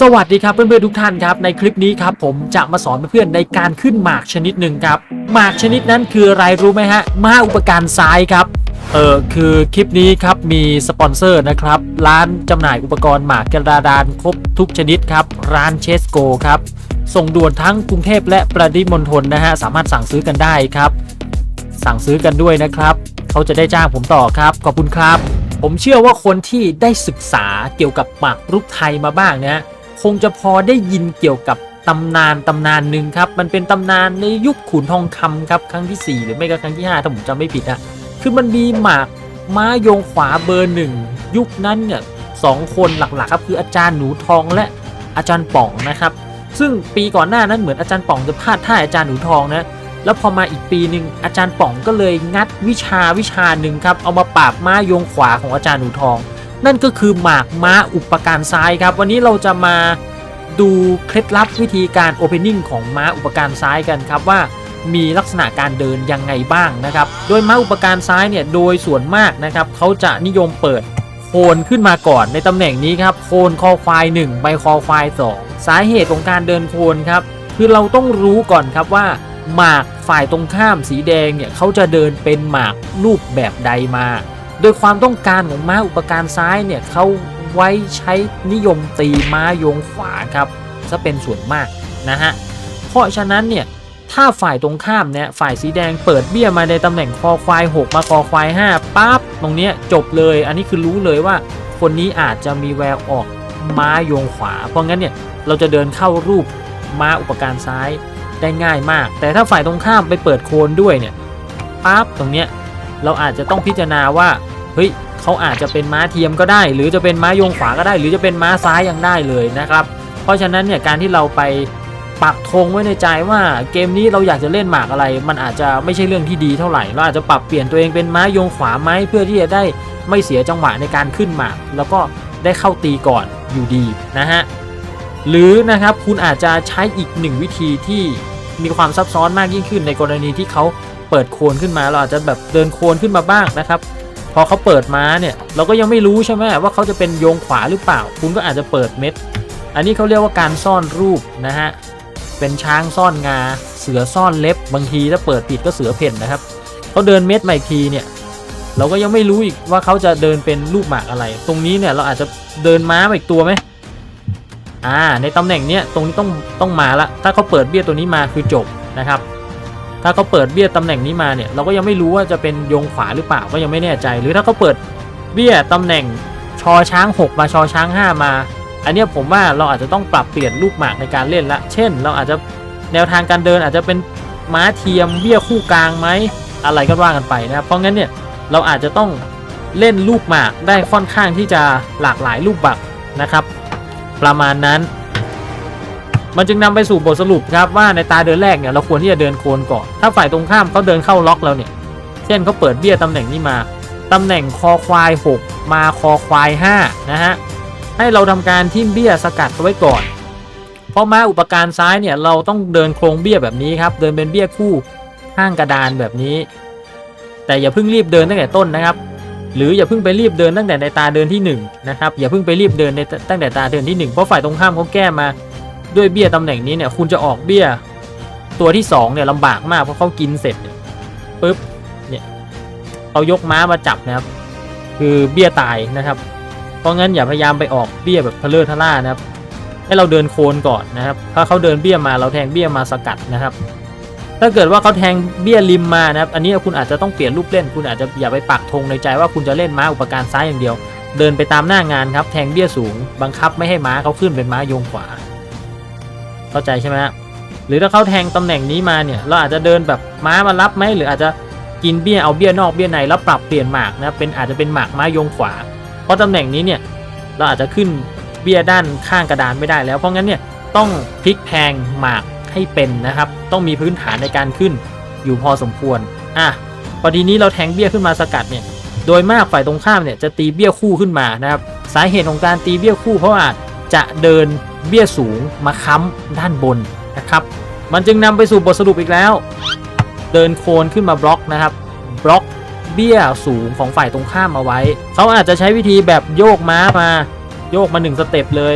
สวัสดีครับเพื่อนๆทุกท่านครับในคลิปนี้ครับผมจะมาสอนเพื่อนๆในการขึ้นหมากชนิดหนึ่งครับหมากชนิดนั้นคืออะไรรู้ไหมฮะม้าอุปการซ้ายครับเออคือคลิปนี้ครับมีสปอนเซอร์นะครับร้านจำหน่ายอุปกรณ์หมากกระดานครบทุกชนิดครับร้านเชสโกครับส่งด่วนทั้งกรุงเทพและประดิมณฑลนะฮะสามารถสั่งซื้อกันได้ครับ สั่งซื้อกันด้วยนะครับเขาจะได้จ้างผมต่อครับขอบคุณครับ ผมเชื่อว่าคนที่ได้ศึกษาเกี่ยวกับหมากรุกไทยมาบ้างนะฮะ คงจะพอได้ยินเกี่ยวกับตำนานตำนานหนึ่งครับ มันเป็นตำนานในยุคขุนทองคำครับครั้งที่ 4 หรือไม่ก็ครั้งที่ 5 ถ้าผมจำไม่ผิดนะคือมันมีหมากม้าโยงขวาเบอร์หนึ่งยุคนั้นเนี่ยสองคนหลักๆครับคืออาจารย์หนูทองและอาจารย์ป่องนะครับ ซึ่งปีก่อนหน้านั้นเหมือนอาจารย์ป่องจะพลาดท่าอาจารย์หนูทองนะแล้วพอมาอีกปีหนึ่งอาจารย์ป๋องก็เลยงัดวิชาวิชาหนึ่งครับเอามาปราบม้าโยงขวาของอาจารย์หนูทอง นั่นก็คือหมากม้าอุปการซ้ายครับ วันนี้เราจะมาดูเคล็ดลับวิธีการโอเพนนิ่งของม้าอุปการซ้ายกันครับว่ามีลักษณะการเดินยังไงบ้างนะครับ โดยม้าอุปการซ้ายเนี่ยโดยส่วนมากนะครับเขาจะนิยมเปิดโคนขึ้นมาก่อนในตำแหน่งนี้ครับโคนคอควาย1ใบคอควาย2สาเหตุของการเดินโคนครับคือเราต้องรู้ก่อนครับว่า หมากฝ่ายตรงข้ามสีแดงเนี่ยเขาจะเดินเป็นหมากรูปแบบใดมา โดยความต้องการของม้าอุปการซ้ายเนี่ยเขาไว้ใช้นิยมตีม้าโยงขวาครับจะเป็นส่วนมากนะฮะเพราะฉะนั้นเนี่ยถ้าฝ่ายตรงข้ามเนี่ยฝ่ายสีแดงเปิดเบี้ยมาในตำแหน่งคอควาย 6 มาคอควาย 5ปั๊บตรงเนี้ยจบเลย อันนี้คือรู้เลยว่า คนนี้อาจจะมีแววออกม้าโยงขวา เพราะงั้นเนี่ยเราจะเดินเข้ารูปม้าอุปการซ้ายได้ง่ายมาก แต่ถ้าฝ่ายตรงข้ามไปเปิดโคนด้วยเนี่ยปั๊บตรงเนี้ยเราอาจจะต้องพิจารณาว่า เฮ้ยเขาอาจจะเป็นม้าเทียมก็ได้ หรือจะเป็นม้ายงขวาก็ได้ หรือจะเป็นม้าซ้ายยังได้เลยนะครับ เพราะฉะนั้นเนี่ยการที่เราไปปักธงไว้ในใจว่าเกมนี้เราอยากจะเล่นหมากอะไร มันอาจจะไม่ใช่เรื่องที่ดีเท่าไหร่เราอาจจะปรับเปลี่ยนตัวเองเป็นม้ายงขวาไหมเพื่อที่จะได้ไม่เสียจังหวะในการขึ้นหมาก แล้วก็ได้เข้าตีก่อนอยู่ดีนะฮะหรือนะครับคุณอาจจะใช้อีกหนึ่งวิธีที่มีความซับซ้อนมากยิ่งขึ้นในกรณีที่เขาเปิดโคนขึ้นมาเราอาจจะแบบเดินโคนขึ้นมาบ้างนะครับ พอเขาเปิดม้าเนี่ยเราก็ยังไม่รู้ใช่ไหมว่าเขาจะเป็นโยงขวาหรือเปล่า คุณก็อาจจะเปิดเม็ด อันนี้เขาเรียกว่าการซ่อนรูปนะฮะเป็นช้างซ่อนงา เสือซ่อนเล็บบางทีถ้าเปิดผิดก็เสือเพ่นนะครับเขาเดินเม็ดมาอีกทีเนี่ยเราก็ยังไม่รู้อีกว่าเขาจะเดินเป็นรูปหมากอะไร ตรงนี้เนี่ยเราอาจจะเดินม้ามาอีกตัวไหมอ่าในตำแหน่งเนี้ยตรงนี้ต้องต้องมาละถ้าเขาเปิดเบี้ยตัวนี้มาคือจบนะครับ ถ้าเขาเปิดเบี้ยตำแหน่งนี้มาเนี่ยเราก็ยังไม่รู้ว่าจะเป็นยงขวาหรือเปล่าก็ยังไม่แน่ใจ หรือถ้าเขาเปิดเบี้ยตำแหน่งชอช้าง 6 มาชอช้าง 5 มา อันนี้ผมว่าเราอาจจะต้องปรับเปลี่ยนลูกหมากในการเล่นละ เช่น เราอาจจะแนวทางการเดินอาจจะเป็นม้าเทียมเบี้ยคู่กลางไหมอะไรก็ว่ากันไปนะครับเพราะงั้นเนี่ยเราอาจจะต้องเล่นลูกหมากได้ค่อนข้างที่จะหลากหลายลูกบักนะครับ ประมาณนั้น มันจึงนำไปสู่บทสรุปครับว่าในตาเดินแรกเนี่ยเราควรที่จะเดินโคนก่อน ถ้าฝ่ายตรงข้ามเขาเดินเข้าล็อกเราเนี่ย เช่นเขาเปิดเบี้ยตำแหน่งนี้มาตำแหน่งคอควาย 6 มาคอควาย 5 นะฮะ ให้เราทำการทิ่มเบี้ยสกัดเอาไว้ก่อน เพราะม้าอุปการซ้ายเนี่ยเราต้องเดินโครงเบี้ยแบบนี้ครับ เดินเป็นเบี้ยคู่ข้างกระดานแบบนี้ แต่อย่าเพิ่งรีบเดินตั้งแต่ต้นนะครับ หรืออย่าเพิ่งไปรีบเดินตั้งแต่ในตาเดินที่1นงนะครับ อย่าเพิ่งไปรีบเดินในตั้งแต่ตาเดินที่ 1 เพราะฝ่ายตรงข้ามเขาแก้มา ด้วยเบี้ยตำแหน่งนี้เนี่ยคุณจะออกเบี้ยตัวที่2เนี่ยลำบากมากเพราะเขากินเสร็จเนี่ยปุ๊บเนี่ยเอายกม้ามาจับนะครับ คือเบี้ยตายนะครับ เพราะงั้นอย่าพยายามไปออกเบี้ยแบบเลอทล่านะครับ ให้เราเดินโคนก่อนนะครับ ถ้าเขาเดินเบี้ยมาเราแทงเบี้ยมาสกัดนะครับ ถ้าเกิดว่าเขาแทงเบี้ยริมมานะครับ อันนี้คุณอาจจะต้องเปลี่ยนรูปเล่น คุณอาจจะอย่าไปปักธงในใจว่าคุณจะเล่นม้าอุปการซ้ายอย่างเดียว เดินไปตามหน้างานครับ แทงเบี้ยสูง บังคับไม่ให้ม้าเขาขึ้นเป็นม้าโยงขวา เข้าใจใช่ไหมฮะหรือถ้าเขาแทงตำแหน่งนี้มาเนี่ยเราอาจจะเดินแบบม้ามารับไหมหรืออาจจะกินเบี้ยเอาเบี้ยนอกเบี้ยในแล้วปรับเปลี่ยนหมากนะครับเป็นอาจจะเป็นหมากม้ายงขวา เพราะตำแหน่งนี้เนี่ยเราอาจจะขึ้นเบี้ยด้านข้างกระดานไม่ได้แล้วเพราะงั้นเนี่ยต้องพลิกแพงหมากให้เป็นนะครับ ต้องมีพื้นฐานในการขึ้นอยู่พอสมควรอะพอดีนี้เราแทงเบี้ยขึ้นมาสกัดเนี่ยโดยมากฝ่ายตรงข้ามเนี่ยจะตีเบี้ยคู่ขึ้นมานะครับสาเหตุของการตีเบี้ยคู่เพราะว่าจะเดิน เบี้ยสูงมาค้ำด้านบนนะครับ มันจึงนำไปสู่บทสรุปอีกแล้ว เดินโคนขึ้นมาบล็อกนะครับบล็อกเบี้ยสูงของฝ่ายตรงข้ามเอาไว้ เขาอาจจะใช้วิธีแบบโยกม้ามา โยกมาหนึ่งสเต็ปเลย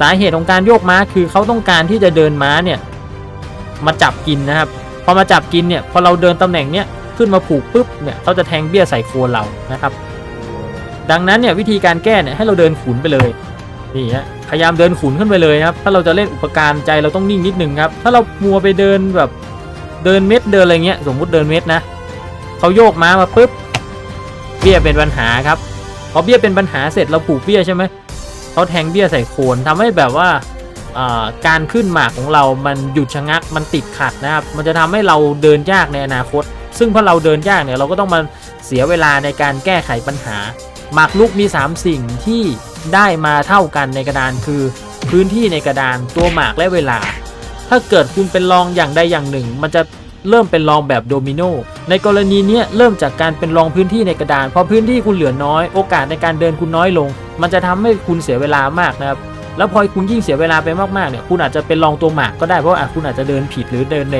สาเหตุของการโยกม้าคือเขาต้องการที่จะเดินม้าเนี่ยมาจับกินนะครับ พอมาจับกินเนี่ยพอเราเดินตำแหน่งเนี้ยขึ้นมาผูกปุ๊บเนี่ยเขาจะแทงเบี้ยใส่โคนเรานะครับ ดังนั้นเนี่ยวิธีการแก้เนี่ยให้เราเดินขุนไปเลยนี่ฮะ พยายามเดินขุนขึ้นไปเลยครับ ถ้าเราจะเล่นอุปการใจเราต้องนิ่งนิดนึงครับ ถ้าเรามัวไปเดินแบบเดินเม็ดเดินอะไรเงี้ย สมมุติเดินเม็ดนะเขาโยกม้ามาปุ๊บเบี้ยเป็นปัญหาครับพอเบี้ยเป็นปัญหาเสร็จเราผูกเบี้ยใช่ไหมเขาแทงเบี้ยใส่โคนทำให้แบบว่าการขึ้นหมากของเรามันหยุดชะงักมันติดขัดนะครับ มันจะทำให้เราเดินยากในอนาคต ซึ่งพอเราเดินยากเนี่ยเราก็ต้องมาเสียเวลาในการแก้ไขปัญหา หมากรุกมี 3 สิ่งที่ได้มาเท่ากันในกระดานคือ พื้นที่ในกระดานตัวหมากและเวลา ถ้าเกิดคุณเป็นรองอย่างใดอย่างหนึ่ง มันจะเริ่มเป็นรองแบบโดมิโนในกรณีนี้เริ่มจากการเป็นรองพื้นที่ในกระดานพอพื้นที่คุณเหลือน้อยโอกาสในการเดินคุณน้อยลง มันจะทำให้คุณเสียเวลามากนะครับแล้วพอคุณยิ่งเสียเวลาไปมากๆเนี่ยคุณอาจจะเป็นรองตัวหมากก็ได้เพราะว่าอะคุณอาจจะเดินผิดหรือเดินใน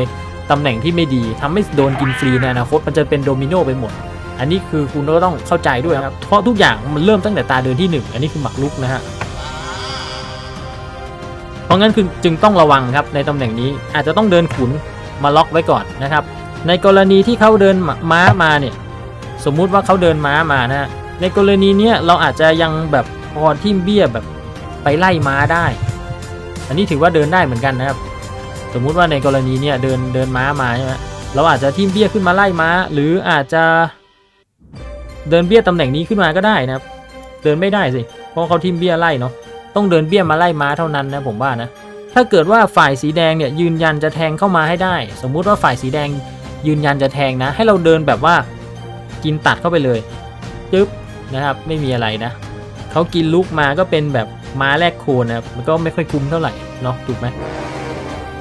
ตำแหน่งที่ไม่ดีทำให้โดนกินฟรีในอนาคตมันจะเป็นโดมิโนไปหมด อันนี้คือคุณก็ต้องเข้าใจด้วยครับ เพราะทุกอย่างมันเริ่มตั้งแต่ตาเดินที่ 1 อันนี้คือหมักลุกนะฮะ เพราะงั้นคือจึงต้องระวังครับในตำแหน่งนี้อาจจะต้องเดินขุนมาล็อกไว้ก่อนนะครับ ในกรณีที่เขาเดินม้ามาเนี่ยสมมุติว่าเขาเดินม้ามานะฮะในกรณีเนี้ยเราอาจจะยังแบบพอทิ่มเบี้ยแบบไปไล่ม้าได้ อันนี้ถือว่าเดินได้เหมือนกันนะครับ สมมุติว่าในกรณีเนี้ยเดินเดินม้ามาใช่ไหมเราอาจจะทิ่มเบี้ยขึ้นมาไล่ม้า หรืออาจจะ เดินเบี้ยตำแหน่งนี้ขึ้นมาก็ได้นะครับ เดินไม่ได้สิ เพราะเขาทิมเบี้ยไล่เนาะ ต้องเดินเบี้ยมาไล่ม้าเท่านั้นนะผมว่านะ ถ้าเกิดว่าฝ่ายสีแดงเนี่ยยืนยันจะแทงเข้ามาให้ได้ สมมุติว่าฝ่ายสีแดงยืนยันจะแทงนะ ให้เราเดินแบบว่ากินตัดเข้าไปเลยจึ๊บนะครับ ไม่มีอะไรนะ เขากินลุกมาก็เป็นแบบม้าแลกโคนนะครับ มันก็ไม่ค่อยคุ้มเท่าไหร่เนาะ ถูกไหม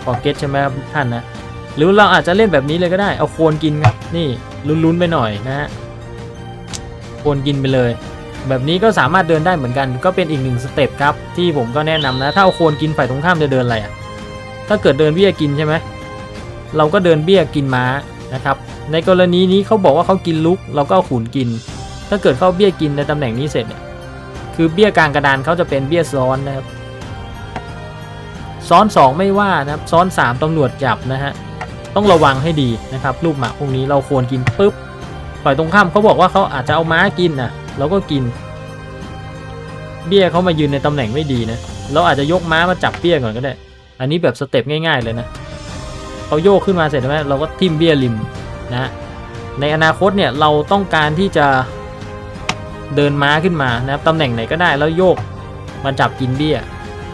พอเก็ตใช่ไหมครับท่านนะ หรือเราอาจจะเล่นแบบนี้เลยก็ได้ เอาโคนกินครับ นี่ลุ้นๆไปหน่อยนะฮะ โอนกินไปเลย แบบนี้ก็สามารถเดินได้เหมือนกัน ก็เป็นอีกหนึ่งสเต็ปครับ ที่ผมก็แนะนำนะ ถ้าเอาโคนกินฝ่ายตรงข้ามจะเดินอะไรอะ่ะถ้าเกิดเดินเบี้ยกินใช่ไหมเราก็เดินเบี้ยกินม้านะครับ ในกรณีนี้เขาบอกว่าเขากินลุก เราก็เอาขุนกิน ถ้าเกิดเขาเบี้ยกินในตำแหน่งนี้เสร็จเนี่ยคือเบี้ยกลางกระดานเขาจะเป็นเบี้ยซ้อนนะครับ ซ้อนสองไม่ว่านะครับ ซ้อนสามตำรวจจับนะฮะ ต้องระวังให้ดีนะครับ ลูกหมากพวกนี้เราควรกินปุ๊บ ฝ่ายตรงข้ามเขาบอกว่าเขาอาจจะเอาม้ากินนะเราก็กิน เบี้ยเขามายืนในตำแหน่งไม่ดีนะเราอาจจะยกม้ามาจับเบี้ยก่อนก็ได้ อันนี้แบบสเต็ปง่าย ๆเลยนะเขาโยกขึ้นมาเสร็จใช่ไหมเราก็ทิ่มเบี้ยริมนะในอนาคตเนี่ยเราต้องการที่จะเดินม้าขึ้นมานะครับตำแหน่งไหนก็ได้แล้วโยกมาจับกินเบี้ย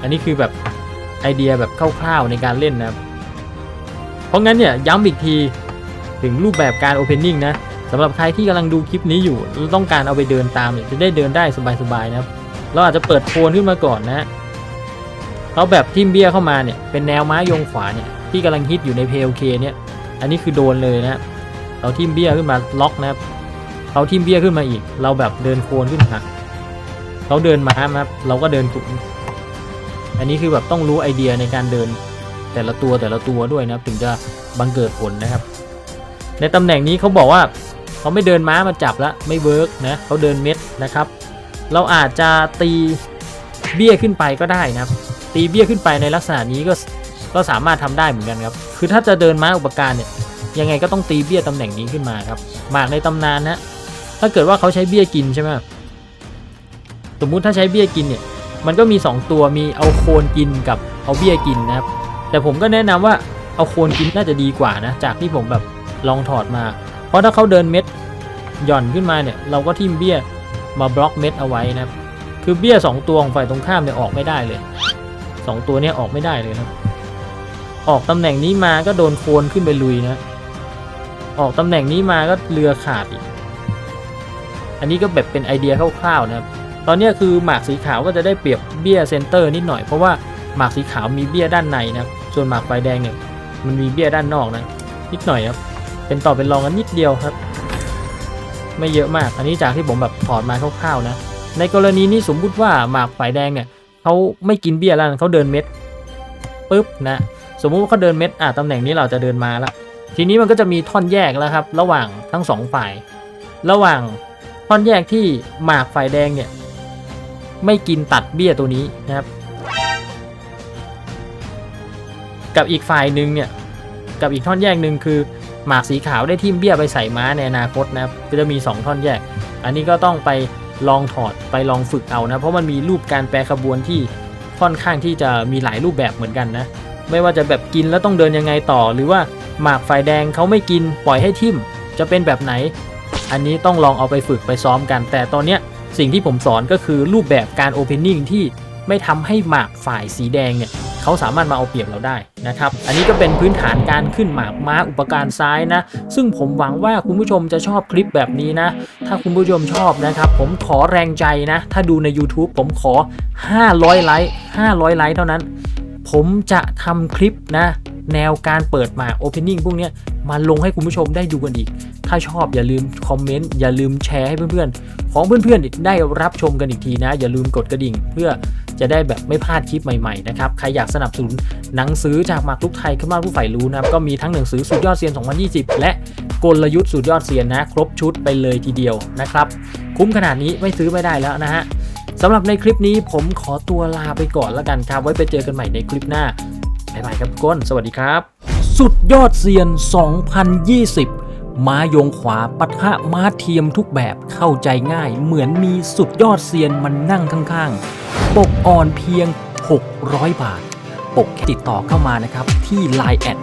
อันนี้คือแบบไอเดียแบบคร่าวๆในการเล่นนะครับ เพราะงั้นเนี่ยย้ำอีกทีถึงรูปแบบการ Opening นะ สำหรับใครที่กำลังดูคลิปนี้อยู่ต้องการเอาไปเดินตามเนี่ยจะได้เดินได้สบายๆนะครับ เราอาจจะเปิดโฟนขึ้นมาก่อนนะ เราแบบทิมเบี้ยเข้ามาเนี่ยเป็นแนวม้ายงขวาเนี่ยที่กำลังฮิตอยู่ใน PLK เคเนี่ย อันนี้คือโดนเลยนะเราทิมเบี้ยขึ้นมาล็อกนะครับเขาทิมเบี้ยขึ้นมาอีก เราแบบเดินโคนขึ้นมาเขาเดินม้าครับ เราก็เดินขุนอันนี้คือแบบต้องรู้ไอเดียในการเดินแต่ละตัวแต่ละตัวด้วยนะครับ ถึงจะบังเกิดผลนะครับ ในตำแหน่งนี้เขาบอกว่า เขาไม่เดินม้ามาจับแล้วไม่เวิร์กนะเขาเดินเม็ดนะครับ เราอาจจะตีเบี้ยขึ้นไปก็ได้นะครับ ตีเบี้ยขึ้นไปในลักษณะนี้ก็ก็สามารถทำได้เหมือนกันครับ คือถ้าจะเดินม้าอุปการเนี่ยยังไงก็ต้องตีเบี้ยตำแหน่งนี้ขึ้นมาครับหมากในตำนานนะถ้าเกิดว่าเขาใช้เบี้ยกินใช่ไหมสมมุติถ้าใช้เบี้ยกินเนี่ยมันก็มี 2 ตัวมีเอาโคนกินกับเอาเบี้ยกินนะครับ แต่ผมก็แนะนำว่าเอาโคนกินน่าจะดีกว่านะจากที่ผมแบบลองถอดมา ราะถ้าเขาเดินเม็ดหย่อนขึ้นมาเนี่ยเราก็ทิ่มเบี้ยมาบล็อกเม็ดเอาไว้นะครับคือเบี้ย 2 ตัวของฝ่ายตรงข้ามเนี่ยออกไม่ได้เลย 2 ตัวเนี้ยออกไม่ได้เลยนะครับ ออกตำแหน่งนี้มาก็โดนโคนขึ้นไปลุยนะ ออกตำแหน่งนี้มาก็เรือขาดอีก อันนี้ก็แบบเป็นไอเดียคร่าวๆนะครับ ตอนนี้คือหมากสีขาวก็จะได้เปรียบเบี้ยเซนเตอร์นิดหน่อยเพราะว่าหมากสีขาวมีเบี้ยด้านในนะส่วนหมากไฟแดงเนี่ยมันมีเบี้ยด้านนอกนะนิดหน่อยครับ เป็นต่อเป็นรองกันนิดเดียวครับ ไม่เยอะมาก อันนี้จากที่ผมแบบถอดมาคร่าวๆนะ ในกรณีนี้สมมุติว่าหมากฝ่ายแดงเนี่ยเขาไม่กินเบี้ยแล้วเขาเดินเม็ดปุ๊บนะ สมมุติว่าเขาเดินเม็ดอะตำแหน่งนี้เราจะเดินมาละทีนี้มันก็จะมีท่อนแยกแล้วครับ ระหว่างทั้งสองฝ่าย ระหว่างท่อนแยกที่หมากฝ่ายแดงเนี่ยไม่กินตัดเบี้ยตัวนี้นะครับ กับอีกฝ่ายหนึ่งเนี่ยกับอีกท่อนแยกหนึ่งคือ หมากสีขาวได้ทิมเบี้ยไปใส่ม้าในอนาคตนะครับก็จะมี 2 ท่อนแยก อันนี้ก็ต้องไปลองถอดไปลองฝึกเอานะ เพราะมันมีรูปการแปรขบวนที่ค่อนข้างที่จะมีหลายรูปแบบเหมือนกันนะ ไม่ว่าจะแบบกินแล้วต้องเดินยังไงต่อ หรือว่าหมากฝ่ายแดงเขาไม่กินปล่อยให้ทิมจะเป็นแบบไหน อันนี้ต้องลองเอาไปฝึกไปซ้อมกัน แต่ตอนเนี้ยสิ่งที่ผมสอนก็คือรูปแบบการโอเพนนิ่งที่ไม่ทำให้หมากฝ่ายสีแดงเนี่ย เขาสามารถมาเอาเปรียบเราได้นะครับ อันนี้ก็เป็นพื้นฐานการขึ้นหมากม้าอุปการซ้ายนะ ซึ่งผมหวังว่าคุณผู้ชมจะชอบคลิปแบบนี้นะ ถ้าคุณผู้ชมชอบนะครับ ผมขอแรงใจนะ ถ้าดูใน YouTube ผมขอ 500 ไลค์500 ไลค์เท่านั้น ผมจะทำคลิปนะ แนวการเปิดมาก Opening พวกนี้มาลงให้คุณผู้ชมได้ดูกันอีก ถ้าชอบอย่าลืมคอมเมนต์อย่าลืมแชร์ให้เพื่อนๆ ของเพื่อนๆ ได้รับชมกันอีกทีนะ อย่าลืมกดกระดิ่ง เพื่อจะได้แบบไม่พลาดคลิปใหม่ๆนะครับ ใครอยากสนับสนุนหนังสือจากหมากรุกไทยขึ้นมาผู้ใฝ่รู้นะครับ ก็มีทั้งหนังสือสุดยอดเซียน 2020 และกลยุทธ์สุดยอดเซียนนะ ครบชุดไปเลยทีเดียวนะครับ คุ้มขนาดนี้ไม่ซื้อไม่ได้แล้วนะฮะสำหรับในคลิปนี้ผมขอตัวลาไปก่อนแล้วกันครับ ไว้ไปเจอกันใหม่ในคลิปหน้า บ๊ายบายครับทุกคน สวัสดีครับ สุดยอดเซียน 2020 ม้ายงขวาปะทะม้าเทียมทุกแบบเข้าใจง่าย เหมือนมีสุดยอดเซียนมันนั่งข้างๆ ปกอ่อนเพียง 600 บาท ปกติดต่อเข้ามานะครับที่ Line แอด